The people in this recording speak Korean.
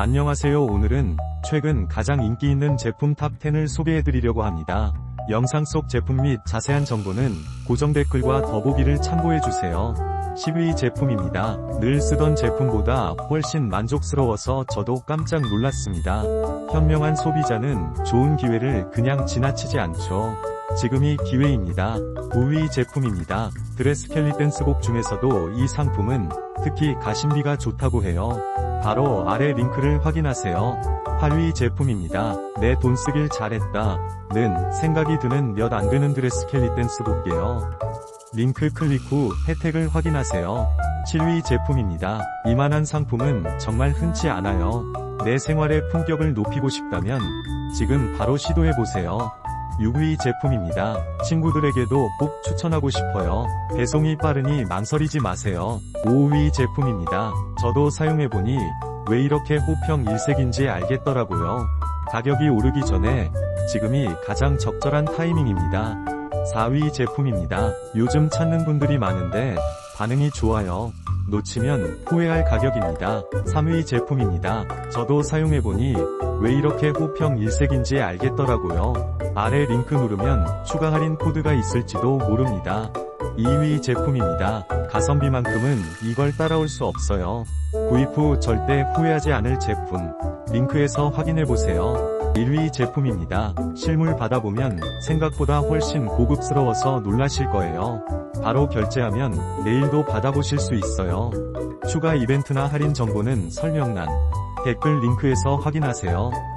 안녕하세요. 오늘은 최근 가장 인기 있는 제품 탑10을 소개해드리려고 합니다. 영상 속 제품 및 자세한 정보는 고정 댓글과 더보기를 참고해주세요. 10위 제품입니다. 늘 쓰던 제품보다 훨씬 만족스러워서 저도 깜짝 놀랐습니다. 현명한 소비자는 좋은 기회를 그냥 지나치지 않죠. 지금이 기회입니다. 5위 제품입니다. 드레스켈리 댄스곡 중에서도 이 상품은 특히 가심비가 좋다고 해요. 바로 아래 링크를 확인하세요. 8위 제품입니다. 내 돈 쓰길 잘했다. 는 생각이 드는 몇 안 되는 드레스켈리 댄스곡이에요. 링크 클릭 후 혜택을 확인하세요. 7위 제품입니다. 이만한 상품은 정말 흔치 않아요. 내 생활의 품격을 높이고 싶다면 지금 바로 시도해보세요. 6위 제품입니다. 친구들에게도 꼭 추천하고 싶어요. 배송이 빠르니 망설이지 마세요. 5위 제품입니다. 저도 사용해보니 왜 이렇게 호평 일색인지 알겠더라고요. 가격이 오르기 전에 지금이 가장 적절한 타이밍입니다. 4위 제품입니다. 요즘 찾는 분들이 많은데 반응이 좋아요. 놓치면 후회할 가격입니다. 3위 제품입니다. 저도 사용해보니 왜 이렇게 호평 일색인지 알겠더라고요. 아래 링크 누르면 추가 할인 코드가 있을지도 모릅니다. 2위 제품입니다. 가성비만큼은 이걸 따라올 수 없어요. 구입 후 절대 후회하지 않을 제품. 링크에서 확인해보세요. 1위 제품입니다. 실물 받아보면 생각보다 훨씬 고급스러워서 놀라실 거예요. 바로 결제하면 내일도 받아보실 수 있어요. 추가 이벤트나 할인 정보는 설명란, 댓글 링크에서 확인하세요.